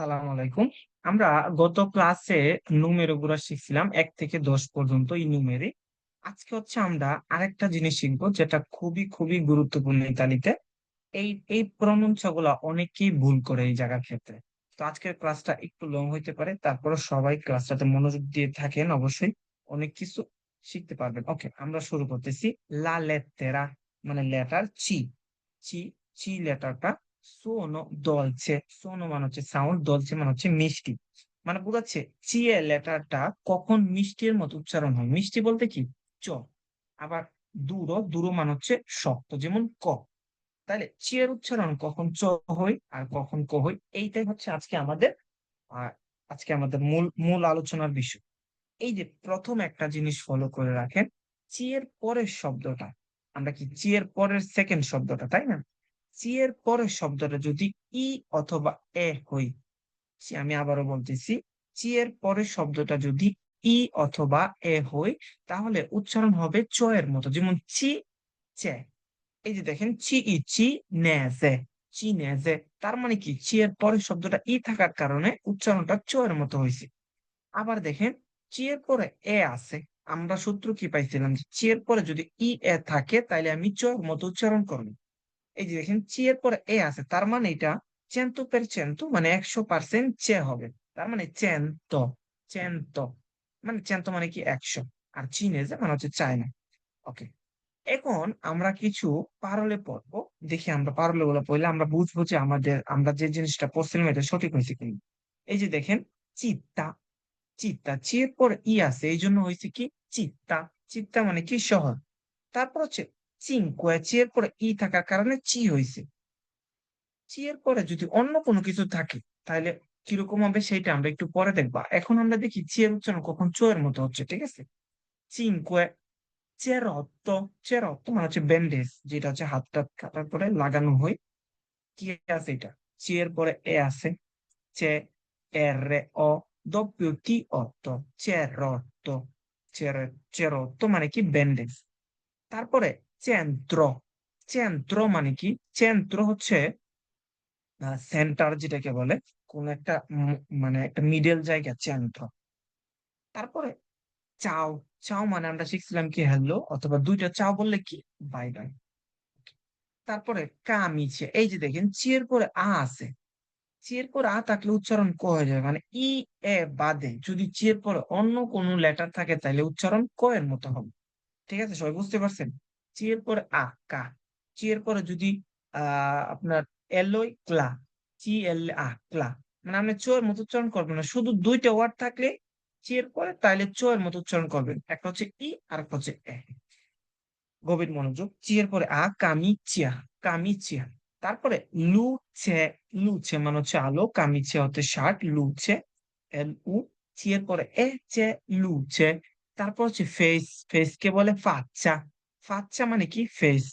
সালাম আলাইকুম। আমরা গত ক্লাসে নুমেরো গুলা শিখছিলাম এক থেকে দশ পর্যন্ত এই নুমেরে আজকে হচ্ছে আমরা আরেকটা জিনিস শিখব যেটা খুবই খুবই গুরুত্বপূর্ণ এই তালিতে এই এই প্রনংস অনেকেই ভুল করে এই জায়গার ক্ষেত্রে। তো আজকের ক্লাসটা একটু লং হইতে পারে তারপরে সবাই ক্লাসটাতে মনোযোগ দিয়ে থাকেন অবশ্যই। অনেক কিছু শিখতে পারবেন। ওকে আমরা শুরু করতেছি। লা লেটেরা মানে লেটার চি চি চি লেটারটা সোনো দলছে সোনো মানে হচ্ছে সাউন্ড দলছে মানে হচ্ছে মিষ্টি। মানে বোঝাচ্ছে চিয়ে লেটারটা কখন মিষ্টির মতো উচ্চারণ হয়। মিষ্টি বলতে কি? চ। আবার দূর দূর মানে হচ্ছে শক্ত, যেমন ক। তাহলে চিয়ের উচ্চারণ কখন চ হই আর কখন ক হই এইটাই হচ্ছে আজকে আমাদের আজকে আমাদের মূল মূল আলোচনার বিষয়। এই যে প্রথম একটা জিনিস ফলো করে রাখেন চিয়ের পরের শব্দটা। আমরা কি চিয়ের পরের সেকেন্ড শব্দটা, তাই না? সি এর পরের শব্দটা যদি ই অথবা এ হই আমি আবারও বলতেছি চি এর পরের শব্দটা যদি ই অথবা এ হই, তাহলে উচ্চারণ হবে চ এর মতো, যেমন চি চে। এই যে দেখেন, চি ই চি নেজে চি নেজে তার মানে কি? চি এর পরের শব্দটা ই থাকার কারণে উচ্চারণটা চ এর মতো হয়েছে। আবার দেখেন, চি এর পরে এ আছে। আমরা সূত্র কি পাইছিলাম? যে চি এর পরে যদি ই এ থাকে তাহলে আমি চ এর মতো উচ্চারণ করব। এই যে দেখেন, চি এর পরে এ আছে, তার মানে এটা চেন্তু পের চেন্তু মানে একশো পার্সেন্ট চে হবে। তার মানে চেন্ত চেন্ত। মানে চেন্ত মানে কি একশো? আর চীনেজে মানে হচ্ছে চায়না। ওকে। এখন আমরা কিছু পারলে পড়ব। দেখি আমরা পারলে গুলো পড়লে আমরা বুঝব যে আমাদের, আমরা যে জিনিসটা পড়ছিলাম এটা সঠিক হয়েছে কিনা। এই যে দেখেন, চিত্তা। চিত্তা, চি এর পর ই আছে এই জন্য হয়েছে কি? চিত্তা। চিত্তা মানে কি? শহর। তারপর হচ্ছে চিনকুয়ে চি এর পরে ই থাকার কারণে চি হয়েছে চি এর পরে যদি অন্য কোনো কিছু থাকে, তাহলে কীরকম হবে সেটা আমরা একটু পরে দেখবা। এখন আমরা দেখি চি এর উচ্চারণ কখন চোয়ের মতো হচ্ছে, ঠিক আছে? চিনকুয়ে চেরত্ত চেরত্ত মানে হচ্ছে ব্যান্ডেজ, যেটা হচ্ছে হাতটা কাটার পরে লাগানো হয়। কি আছে এটা? চি এর পরে এ আছে চে এর ও ডব্লিউ টি অত্ত চেরত্ত চেরত্ত মানে কি ব্যান্ডেজ। তারপরে চেন্ত্র চেন্ত্র মানে কি? চেন্ত্র হচ্ছে সেন্টার যেটাকে বলে, কোন একটা মানে একটা মিডল জায়গা চেন্ত্র তারপরে চাও চাও মানে আমরা শিখছিলাম কি হ্যালো অথবা দুইটা চাও বললে কি? বাই বাই তারপরে কামিছে, এই যে দেখেন চিয়ের পরে আ আছে। চিয়ের পরে আ থাকলে উচ্চারণ ক হয়ে যাবে? মানে ই, এ বাদে, যদি চিয়ের পরে অন্য কোনো লেটার থাকে তাহলে উচ্চারণ ক এর মতো হবে। ঠিক আছে? সবাই বুঝতে পারছেন? চি এর পরে আ, কা। চি এর পরে যদি আপনার এলই ক্লা। চি এল, আ, ক্লা। মানে আপনি চো এর মতো উচ্চারণ করবেন না। শুধু দুইটা ওয়ার্ড থাকলে চি এর পরে, তাইলে চো এর মতো উচ্চারণ করবেন। একটা হচ্ছে ই, আর একটা হচ্ছে এ। গভীর মনোযোগ। চি এর পরে আ কামি চিয়া কামি চিয়া তারপরে লু, ছে লু, ছে মানে হচ্ছে আলো। কামি ছে হচ্ছে শার্ট, লু, ছে, এল, উ। চি এর পরে এ, চে, লু, ছে। তারপর হচ্ছে ফেস ফেস কে বলে ফাচ্চা। ফাচ্চা মানে কি? ফেস।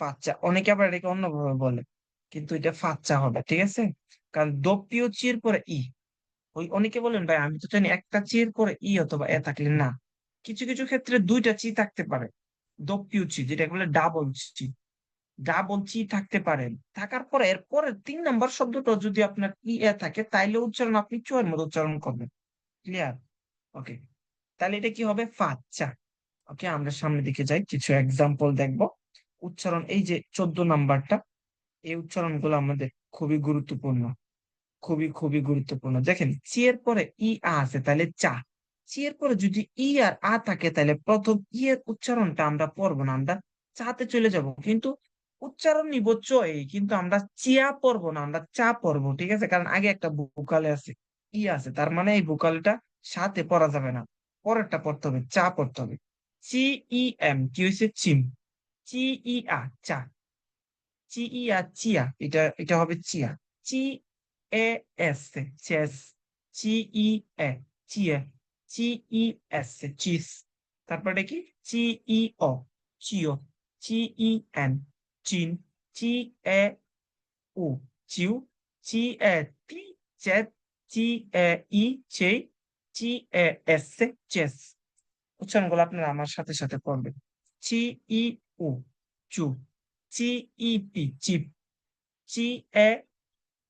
ফাচ্চা। অনেকে আবার এটাকে অন্যভাবে বলে। কিন্তু এটা ফাচ্চা হবে, ঠিক আছে? কারণ দপ্পিও চির পরে ই। ওই অনেকে বলেন, ভাই, আমি তো জানি একটা চির পরে ই অথবা এ থাকলে না। কিছু কিছু ক্ষেত্রে দুইটা চি থাকতে পারে। দপ্পিও চি, যেটাকে বলে ডাবল চি। ডাবল চি থাকতে পারেন থাকার পরে এর পরের তিন নম্বর শব্দটা যদি আপনার ই এ থাকে, তাইলে উচ্চারণ আপনি চোয়ের মতো উচ্চারণ করবেন। ক্লিয়ার? ওকে। তাহলে এটা কি হবে? ফাচ্চা। ওকে আমরা সামনের দিকে যাই, কিছু এক্সাম্পল দেখব। উচ্চারণ, এই যে চোদ্দ নাম্বারটা, এই উচ্চারণগুলো আমাদের খুবই গুরুত্বপূর্ণ। খুবই খুবই গুরুত্বপূর্ণ। দেখেন, চি এর পরে ই, আ আছে, তাহলে চা। চি এর পরে যদি ই আর আ থাকে, তাহলে প্রথম ই এর উচ্চারণটা আমরা পড়ব না, আমরা চাতে চলে যাব। কিন্তু উচ্চারণ নিব চই কিন্তু আমরা চিয়া পড়ব না, আমরা চা পড়ব, ঠিক আছে? কারণ আগে একটা ভোকালে আছে, ই আছে, তার মানে এই ভোকালটা সাথে পড়া যাবে না। পরেরটা পড়তে হবে, চা পড়তে হবে। চি ই এম কি হয়েছে চিম চি ই আ চা চি ই আ চিয়া এটা এটা হবে চিয়া চি এ এস চেস চি ই এ চিয়ে চি ই এস চিস তারপরে কি চি ই ও চিও চি ই এন চিন চি এ উ চিউ চি এ টি চেত চি এ ই চে চি এ এস চেস উচ্চারণগুলো আপনারা আমার সাথে সাথে পড়বেন চি ই উ চু চি ই পি চিপ চি এ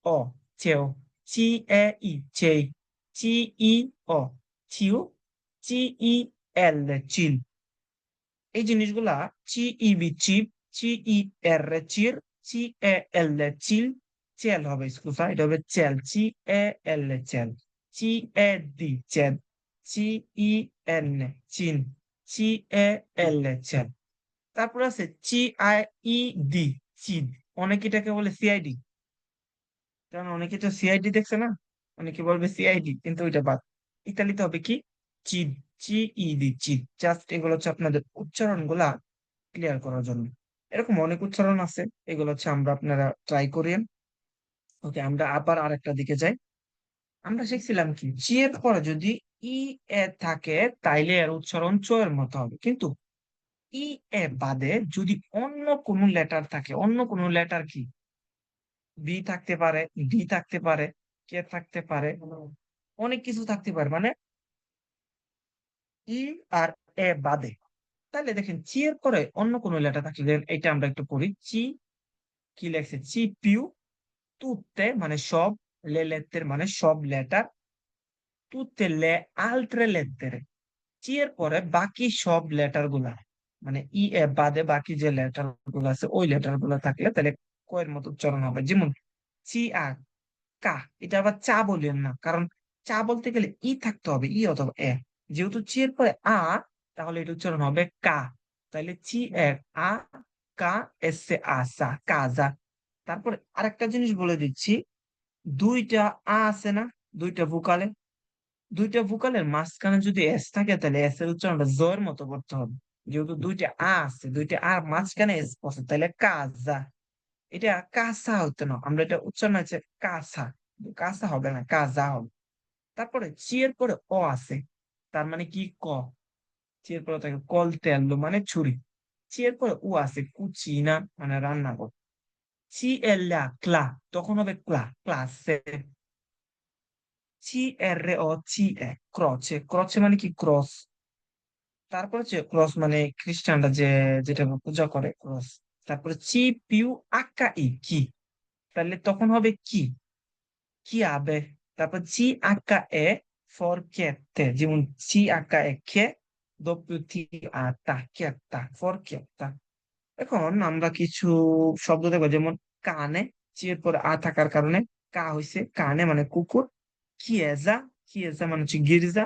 ও চেও চি এ ই চেই চি ই ও চিউ চি ই এল চিল এই জিনিসগুলা চি ই বি চিপ চি ই এর রে চির চি এ এল চিল চেল হবে স্কুসা এটা হবে চেল চি এ এল চেল চি এ ডি চেল। চি ই এন চিন চি এ এল চেল তারপর আছে চি আই ই ডি চিড অনেকে এটাকে বলে সিআইডি কারণ অনেকে তো সিআইডি দেখছে না? অনেকে বলবে সিআইডি কিন্তু ওইটা বাদ। ইতালিতে হবে কি? Seed C I E D just এগুলো হচ্ছে আপনাদের উচ্চারণগুলা ক্লিয়ার করার জন্য। এরকম অনেক উচ্চারণ আছে। এগুলো হচ্ছে আমরা আপনারা ট্রাই করেন। ওকে আমরা আবার আরেকটা দিকে যাই। আমরা শিখছিলাম কি? চি এর পরে যদি ই এ থাকে তাইলে এর উচ্চারণ চ এর মতো হবে। কিন্তু ই এ বাদে যদি অন্য কোনো লেটার থাকে, অন্য কোনো লেটার কি? বি থাকতে পারে ডি থাকতে পারে কে থাকতে পারে, অনেক কিছু থাকতে পারে। মানে ই আর এ বাদে। তাহলে দেখেন চি এর পরে অন্য কোনো লেটার থাকলে, দেখেন এটা আমরা একটু পড়ি। চি, কি লেখছে? চি, পিউ, তুতে মানে সব, লে লেত্তের মানে সব লেটার তুতে লে আলট্রে লেত্তের চি এর পরে বাকি সব লেটারগুলা মানে ই এ বাদে বাকি যে লেটারগুলো আছে, ওই লেটারগুলো থাকলে তাহলে কয়ের মতো উচ্চারণ হবে। যেমন চি আ, কা, এটা আবার চা বলিয়েন না, কারণ চা বলতে গেলে ই থাকতে হবে, ই অথবা এ। যেহেতু চি এর পরে আ, তাহলে এটা উচ্চারণ হবে কা। তাহলে চি এ, আ, কা, এস এ আসা কাজা তারপরে আরেকটা জিনিস বলে দিচ্ছি, দুইটা আ আছে না, দুইটা ভোকালে দুইটা ভোকালের মাঝখানে যদি এস থাকে, তাহলে এস এর উচ্চারণটা জয়ের মতো করতে হবে। যেহেতু দুইটা আ আছে, দুইটা আর মাঝখানে এস বসে তাহলে কাজা। এটা কাসা হতো না, আমরা এটা উচ্চারণ আছে কাসা। কাসা হবে না, কাজা হবে। তারপরে চি এর পরে অ আছে, তার মানে কি ক? চি এর পরে থাকে কল তেল মানে ছুরি। চি এর পরে উ আছে, কুচিনা মানে রান্না কর চি এল ক্লা, তখন হবে ক্লা ক্লাসে চি এর ও চি এ ক্রচে ক্রচে মানে কি ক্রস তারপর হচ্ছে ক্রস মানে খ্রিস্টানরা যে, যেটা পূজা করে ক্রস তারপরে চি পিউ আক্কা ই কি? তাহলে তখন হবে কি? কি আবে? তারপর চি আক্কা এ ফর কেতে যেমন চি আক্কা এ কে doppio T a তা কেতা ফর কেতা এখন আমরা কিছু শব্দ দেখব, যেমন কানে চি এর পরে আ থাকার কারণে, কা হইছে কানে মানে কুকুর কিয়েজা কিয়েজা মানে হচ্ছে গির্জা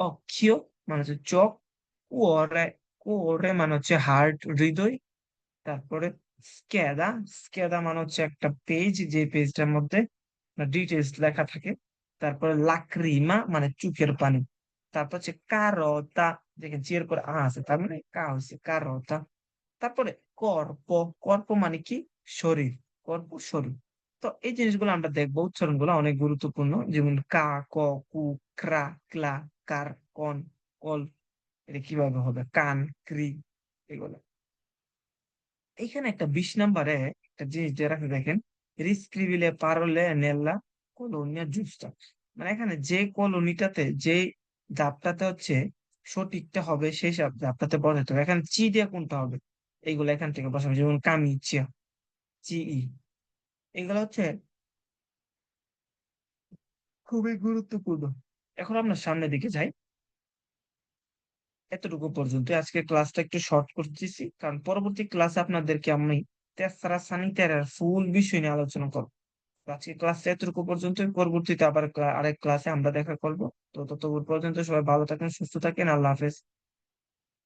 অক্ষিও মানে হচ্ছে চোখ কুয়োরে কুয়োরে মানে হচ্ছে হার্ট হৃদয় তারপরে স্কেদা স্কেদা মানে হচ্ছে একটা পেজ যে পেজটার মধ্যে ডিটেলস লেখা থাকে তারপরে লাক্রিমা মানে চোখের পানি তারপর হচ্ছে কারতা দেখেন চিয়ের পরে আ আছে তার মানে কা হচ্ছে কারতা তারপরে কর্প কর্প মানে কি শরীর কর্প শরীর তো এই জিনিসগুলো আমরা দেখব। উচ্চারণগুলো অনেক গুরুত্বপূর্ণ, যেমন কা, ক, কু, ক্রা, ক্লা, কার, কন, কল, এটা কীভাবে হবে? কান, ক্রি, এগুলো। এখানে একটা বিশ নাম্বারে একটা জিনিস দিয়ে রাখে, দেখেন রিস্ক্রিবিলে পারলে নেল্লা কলোনিয়া জুস্টা। মানে এখানে যে কলোনিটাতে, যে জাপটাতে হচ্ছে সঠিকটা হবে, সেই সব জাপটাতে বসাতে হবে। এখানে চি দিয়ে কোনটা হবে? এইগুলো এখান থেকে বসাবে, যেমন কামি, চিয়া, চি, ই। এগুলো হচ্ছে খুবই গুরুত্বপূর্ণ। এখন আমরা সামনের দিকে যাই। এতটুকু পর্যন্ত। আজকে ক্লাসটা একটু শর্ট করতেছি। কারণ পরবর্তী ক্লাসে আপনাদেরকে আমি তেসারা সানিটারের ফুল বিষয় নিয়ে আলোচনা করব। আজকে ক্লাসটা এতটুকু পর্যন্ত পরবর্তীতে আবার আরেক ক্লাসে আমরা দেখা করব। তো ততক্ষণ পর্যন্ত সবাই ভালো থাকেন, সুস্থ থাকেন। আল্লাহ হাফেজ।